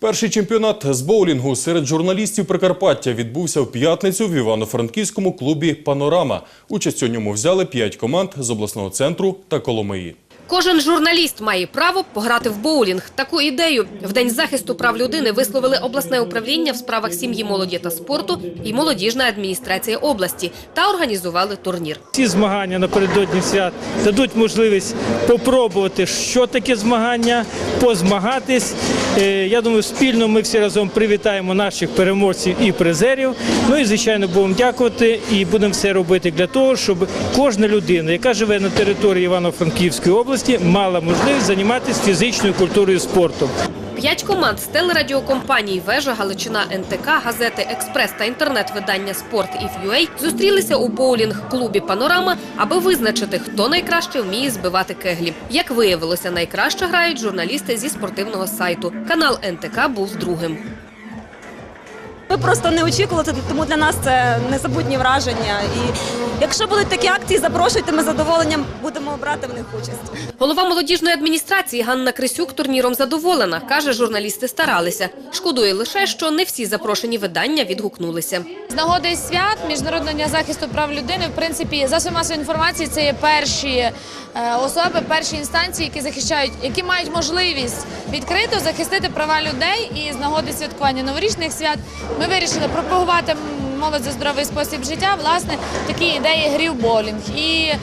Перший чемпіонат з боулінгу серед журналістів Прикарпаття відбувся в п'ятницю в Івано-Франківському клубі Панорама. Участь у ньому взяли п'ять команд з обласного центру та Коломиї. Кожен журналіст має право пограти в боулінг. Таку ідею в День захисту прав людини висловили обласне управління в справах сім'ї, молоді та спорту і молодіжна адміністрація області та організували турнір. Ці змагання напередодні свят дадуть можливість попробувати, що таке змагання, позмагатись. Е, Я думаю, спільно ми всі разом привітаємо наших переможців і призерів. Ну і звичайно будемо дякувати і будемо все робити для того, щоб кожна людина, яка живе на території Івано-Франківської області, мала можливість займатися фізичною культурою і спортом. П'ять команд з телерадіокомпаній Вежа, Галичина, НТК, газети Експрес та інтернет-видання Спорт і FUA зустрілися у боулінг-клубі Панорама, аби визначити, хто найкраще вміє збивати кеглі. Як виявилося, найкраще грають журналісти зі спортивного сайту. Канал НТК був другим. Ми просто не очікували, тому для нас це незабутні враження. І якщо будуть такі акції, запрошуйте, ми з задоволенням будемо брати в них участь. Голова молодіжної адміністрації Ганна Крисюк турніром задоволена. Каже, журналісти старалися. Шкодує лише, що не всі запрошені видання відгукнулися. З нагоди свят Міжнародного дня захисту прав людини, в принципі, засоби масової інформації це є перші е, особи, перші інстанції, які захищають, які мають можливість відкрито захистити права людей. І з нагоди святкування новорічних свят ми вирішили пропагувати молодь за здоровий спосіб життя. Власне, такі ідеї грів боулінг. І е,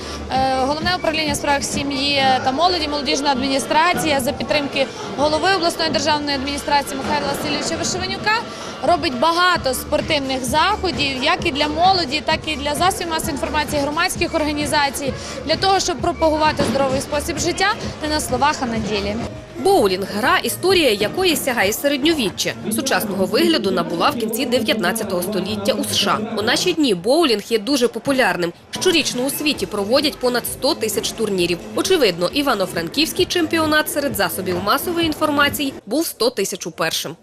головне управління у справах сім'ї та молоді, молодіжна адміністрація за підтримки голови обласної державної адміністрації Михайла Васильовича Вишиванюка робить багато спортивних заходів, як і для молоді, так і для засобів масової інформації, громадських організацій, для того, щоб пропагувати здоровий спосіб життя не на словах, а на ділі. Боулінг – гра, історія якої сягає середньовіччя. Сучасного вигляду набула в кінці 19 століття у США. У наші дні боулінг є дуже популярним. Щорічно у світі проводять понад 100 тисяч турнірів. Очевидно, івано-франківський чемпіонат серед засобів масової інформації був 100 тисяч у першим.